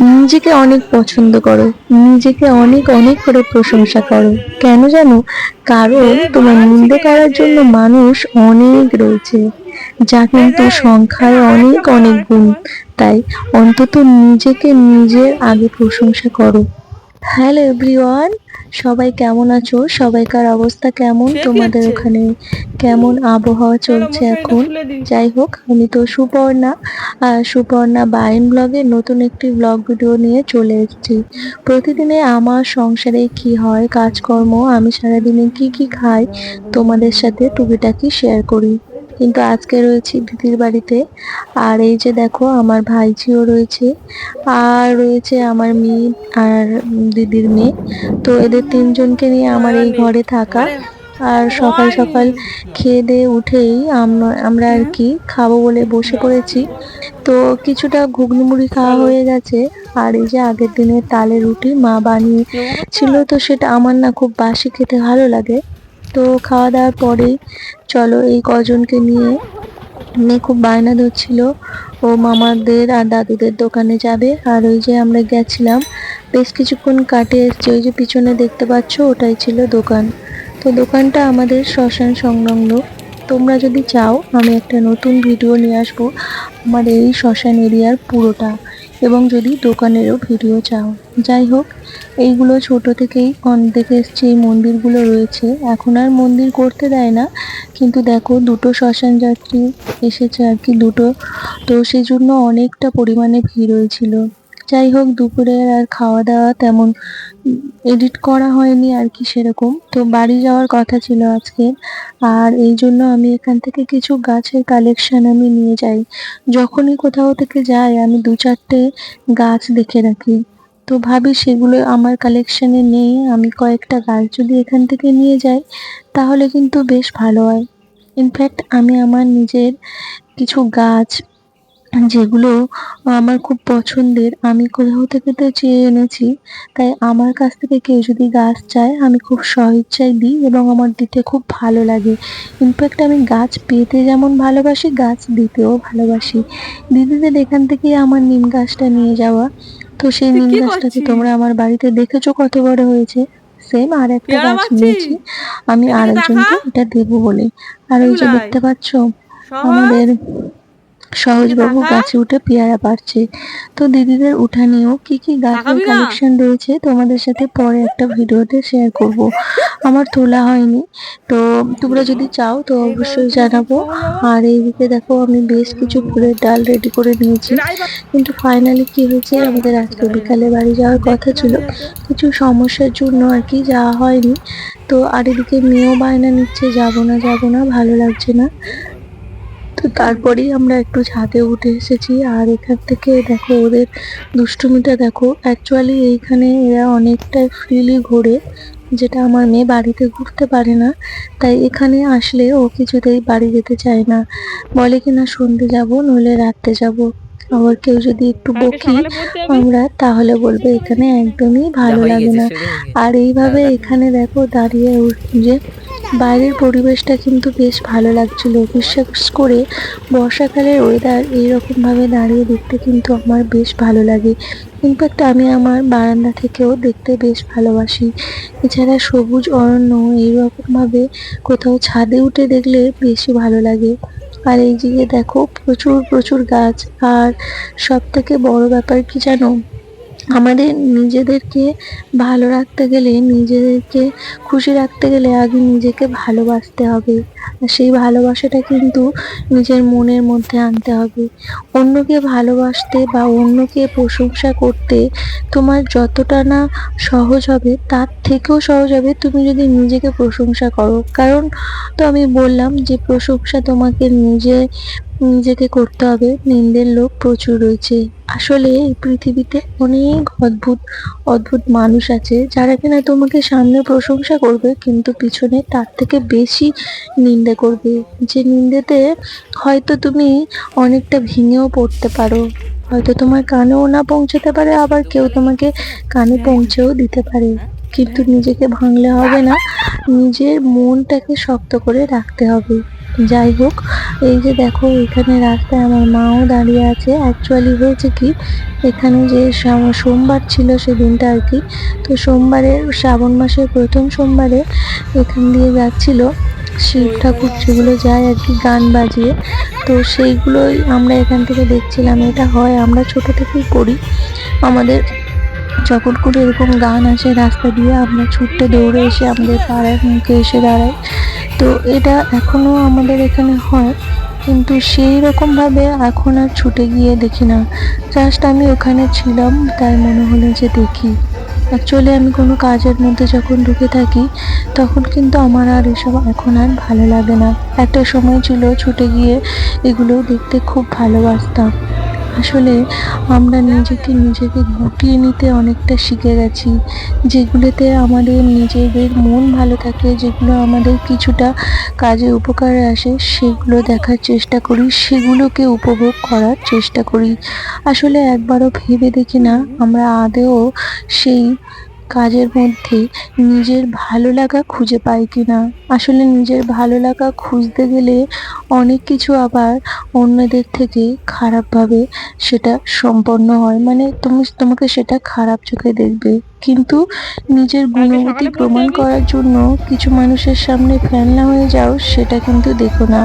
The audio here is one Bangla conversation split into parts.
নিজেকে অনেক পছন্দ করো, নিজেকে অনেক অনেক করে প্রশংসা করো। কেন জানো? কারণ তোমার নিন্দে করার জন্য মানুষ অনেক রয়েছে, যা কিন্তু সংখ্যায় অনেক অনেক গুণ। তাই অন্তত নিজেকে নিজের আগে প্রশংসা করো। হ্যালো এভরিওয়ান সবাই কেমন আছো? সবাইকার অবস্থা কেমন? তোমাদের ওখানে কেমন আবহাওয়া চলছে এখন? যাই হোক আমি তো সুপর্ণা আর সুপর্ণা বাইন ব্লগে নতুন একটি ব্লগ ভিডিও নিয়ে চলে এসেছি। প্রতিদিনে আমার সংসারে কি হয় কাজকর্ম আমি সারাদিনে কি কি খাই তোমাদের সাথে টুকিটাকি শেয়ার করি। কিন্তু আজকে রয়েছি দিদির বাড়িতে। আর এই যে দেখো, আমার ভাইঝিও রয়েছে। আর রয়েছে আমার মেয়ে আর দিদির মেয়ে। তো এদের তিনজনকে নিয়ে আমার এই ঘরে থাকা। আর সকাল সকাল খেয়ে দিয়ে উঠেই আমরা আর কি খাব বলে বসে পড়েছি। তো কিছুটা ঘুগনি মুড়ি খাওয়া হয়ে গেছে। আর এই যে আগের দিনের তালের রুটি মা বানিয়ে ছিল তো সেটা আমার না খুব বাসি খেতে ভালো লাগে। তো খাওয়া দাওয়ার পরেই চলো এই কজনকে নিয়ে মেয়ে খুব বায়না ধরছিল। ও মামাদের আর দাদুদের দোকানে যাবে। আর ওই যে আমরা গেছিলাম, বেশ কিছুক্ষণ কাটে এসছে। ওই যে পিছনে দেখতে পাচ্ছ, ওটাই ছিল দোকান। তো দোকানটা আমাদের শ্মশান সংলগ্ন। তোমরা যদি চাও, আমি একটা নতুন ভিডিও নিয়ে আসব। আমার এই শ্মশান এরিয়ার পুরোটা। এবং যদি দোকানেরও ভিডিও চাও। যাই হোক, এইগুলো ছোট থেকেই দেখে এসছি, এই মন্দিরগুলো রয়েছে। এখন আর মন্দির করতে দেয় না, কিন্তু দেখো দুটো শ্মশান যাত্রী এসেছে আর কি, দুটো। তো সেই জন্য অনেকটা পরিমাণে ভিড় হয়েছিল। যাই হোক, দুপুরের আর খাওয়া দাওয়া তেমন এডিট করা হয়নি আর কি সেরকম। তো বাড়ি যাওয়ার কথা ছিল আজকে। আর এই জন্য আমি এখান থেকে কিছু গাছের কালেকশন আমি নিয়ে যাই। যখনই কোথাও থেকে যাই, আমি দু চারটে গাছ দেখে রাখি। তো ভাবি সেগুলো আমার কালেকশনে নেই, আমি কয়েকটা গাছ যদি এখান থেকে নিয়ে যাই, তাহলে কিন্তু বেশ ভালো হয়। ইনফ্যাক্ট আমি আমার নিজের কিছু গাছ যেগুলো আমার খুব পছন্দের আমি কোথাও থেকে তো চেয়ে এনেছি। তাই আমার কাছ থেকে কেউ যদি গাছ চায় আমি খুব স্বইচ্ছায় দিই এবং আমার দিতে খুব ভালো লাগে। ইনফ্যাক্ট আমি গাছ পেতে যেমন ভালোবাসি গাছ দিতেও ভালোবাসি। দিদিদের এখান থেকে আমার নিম গাছটা নিয়ে যাওয়া। তো সেই নিম গাছটাকে তোমরা আমার বাড়িতে দেখেছ কত বড় হয়েছে? সেম আর একটা গাছ নিয়েছি। আমি আরেকজনকে এটা দেবো বলে। আর ওই যে দেখতে পাচ্ছ আমাদের সহজবাবু। গাছে উঠে পেয়ারা পারছে তো দিদিদের উঠানেও কি কি গাছের কালেকশন রয়েছে তোমাদের সাথে পরে একটা ভিডিওতে শেয়ার করব। আমার তোলা হয়নি। তো তোমরা যদি চাও তো অবশ্যই জানাব। আর এইদিকে দেখো আমি বেশ কিছু ফুলের ডাল রেডি করে নিয়েছি। কিন্তু ফাইনালি কি হয়েছে? আমাদের আজকে বিকালে বাড়ি যাওয়ার কথা ছিল। কিছু সমস্যার জন্য আর কি যাওয়া হয়নি। তো আর এদিকে মেয়েও বায়না নিচ্ছে। যাব না যাব না ভালো লাগছে না। তো তারপরেই আমরা একটু ছাদে উঠে এসেছি। আর এখান থেকে দেখো ওদের দুষ্টুমিটা দেখো অ্যাকচুয়ালি এইখানে এরা অনেকটাই ফ্রিলি ঘোরে যেটা আমার মেয়ে বাড়িতে ঘুরতে পারে না। তাই এখানে আসলে ও কিছুতেই বাড়ি যেতে চায় না। বলে কিনা সন্ধে যাব নইলে রাত্রে যাব। আবার কেউ যদি একটু বকি আমরা তাহলে বলবে এখানে একদমই ভালো লাগে না। আর এইভাবে এখানে দেখো দাঁড়িয়ে যে বাইরের পরিবেশটা কিন্তু বেশ ভালো লাগছিল। বিশ্বাস করে বর্ষাকালের ওয়েদার এইরকমভাবে দাঁড়িয়ে দেখতে কিন্তু আমার বেশ ভালো লাগে। ইনফ্যাক্ট আমি আমার বারান্দা থেকেও দেখতে বেশ ভালোবাসি। এছাড়া সবুজ, অরণ্য এইরকমভাবে কোথাও ছাদে উঠে দেখলে বেশি ভালো লাগে। আর এই যে দেখো, প্রচুর প্রচুর গাছ। আর সব থেকে বড় ব্যাপার কি জানো? আমাদের নিজেদেরকে ভালো রাখতে গেলে, নিজেদেরকে খুশি রাখতে গেলে আগে নিজেকে ভালোবাসতে হবে। সেই ভালোবাসাটা কিন্তু নিজের মনের মধ্যে আনতে হবে। অন্যকে ভালোবাসতে বা অন্যকে প্রশংসা করতে তোমার যতটা না সহজ হবে, তার থেকেও সহজ হবে তুমি যদি নিজেকে প্রশংসা করো। কারণ তো আমি বললাম যে প্রশংসা তোমাকে নিজে নিজেকে করতে হবে। নিন্দের লোক প্রচুর রয়েছে। আসলে এই পৃথিবীতে অনেক অদ্ভুত অদ্ভুত মানুষ আছে যারা কিনা তোমাকে সামনে প্রশংসা করবে, কিন্তু পিছনে তার থেকে বেশি নিন্দে করবে। যে নিন্দেতে হয়তো তুমি অনেকটা ভেঙেও পড়তে পারো। হয়তো তোমার কানেও না পৌঁছাতে পারে, আবার কেউ তোমাকে কানে পৌঁছেও দিতে পারে। কিন্তু নিজেকে ভাঙলে হবে না। নিজের মনটাকে শক্ত করে রাখতে হবে। যাই হোক এই যে দেখো, এখানে রাস্তায় আমার মাও দাঁড়িয়ে আছে। অ্যাকচুয়ালি হয়েছে কি, এখানে যে সোমবার ছিল সেদিনটা আর কি। তো সোমবারে, শ্রাবণ মাসের প্রথম সোমবারে এখান দিয়ে যাচ্ছিল। শিব ঠাকুর যেগুলো যায় আর কি, গান বাজিয়ে। তো সেইগুলোই আমরা এখান থেকে দেখছিলাম। এটা হয়, আমরা ছোট থেকেই করি। আমাদের যখন কোনো এরকম গান আসে রাস্তা দিয়ে, আমরা ছুটতে দৌড়ে এসে আমাদের পাড়ার মুখে এসে দাঁড়াই। তো এটা এখনও আমাদের এখানে হয়। কিন্তু সেই রকমভাবে এখন আর ছুটে গিয়ে দেখি না। জাস্ট আমি ওখানে ছিলাম, তাই মনে হলো যে দেখি। অ্যাকচুয়ালি আমি কোনো কাজের মধ্যে যখন ঢুকে থাকি, তখন কিন্তু আমার আর এসব এখন আর ভালো লাগে না। একটা সময় ছিল ছুটে গিয়ে এগুলো দেখতে খুব ভালোবাসতাম। আসলে আমরা নিজেকে নিজেকে গুটিয়ে নিতে অনেকটা শিখে গেছি, যেগুলোতে আমাদের নিজেদের মন ভালো থাকে, যেগুলো আমাদের কিছুটা কাজে উপকারে আসে, সেগুলো দেখার চেষ্টা করি, সেগুলোকে উপভোগ করার চেষ্টা করি। আসলে একবারও ভেবে দেখি না, আমরা আদেও সেই কাজের মধ্যে নিজের ভালো লাগা খুঁজে পাই কিনা। আসলে নিজের ভালো লাগা খুঁজতে গেলে অনেক কিছু আবার অন্যদের থেকে খারাপভাবে সেটা সম্পন্ন হয়। মানে তুমি, তোমাকে সেটা খারাপ চোখে দেখবে। কিন্তু নিজের গুণবতী প্রমাণ করার জন্য কিছু মানুষের সামনে ফেলনা হয়ে যাও সেটা কিন্তু দেখো না।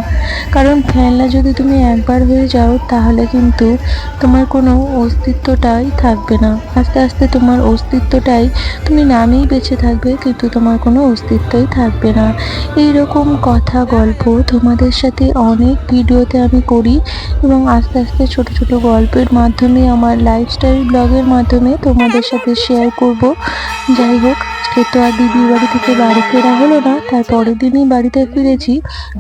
কারণ ফেলনা যদি তুমি একবার হয়ে যাও তাহলে কিন্তু তোমার কোনো অস্তিত্বটাই থাকবে না। আস্তে আস্তে তোমার অস্তিত্বটাই তুমি নামেই বেঁচে থাকবে কিন্তু তোমার কোনো অস্তিত্বই থাকবে না। এই রকম কথা গল্প তোমাদের সাথে অনেক ভিডিওতে আমি করি এবং আস্তে আস্তে ছোট ছোট গল্পের মাধ্যমে আমার লাইফস্টাইল ব্লগের মাধ্যমে তোমাদের সাথে শেয়ার করব। যাই হোক, সে তো আর দিদির বাড়ি থেকে বাড়ি ফেরা হলো না, তার পরের দিনই বাড়িতে ফিরেছি।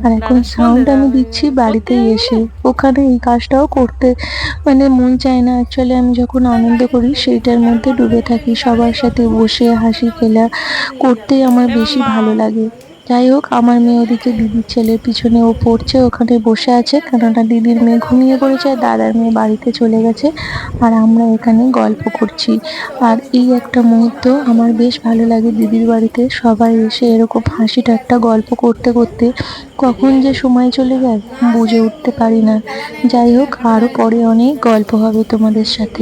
আর এখন সাউন্ড আমি দিচ্ছি বাড়িতে এসে। ওখানে এই কাজটাও করতে মানে মন চায় না। অ্যাকচুয়ালি আমি যখন আনন্দ করি, সেইটার মধ্যে ডুবে থাকি। সবার সাথে বসে হাসি খেলা করতেই আমার বেশি ভালো লাগে। যাই হোক আমার মেয়ে ওদিকে দিদির ছেলের পিছনে ও পড়ছে, ওখানে বসে আছে, কেননা দিদির মেয়ে ঘুমিয়ে পড়েছে আর দাদার মেয়ে বাড়িতে চলে গেছে, আর আমরা এখানে গল্প করছি। আর এই একটা মুহূর্ত আমার বেশ ভালো লাগে দিদির বাড়িতে, সবাই এসে এরকম হাসি ঠাট্টা গল্প করতে করতে, কখন যে সময় চলে যায়, বুঝে উঠতে পারি না। যাই হোক আরও পরে অনেক গল্প হবে তোমাদের সাথে।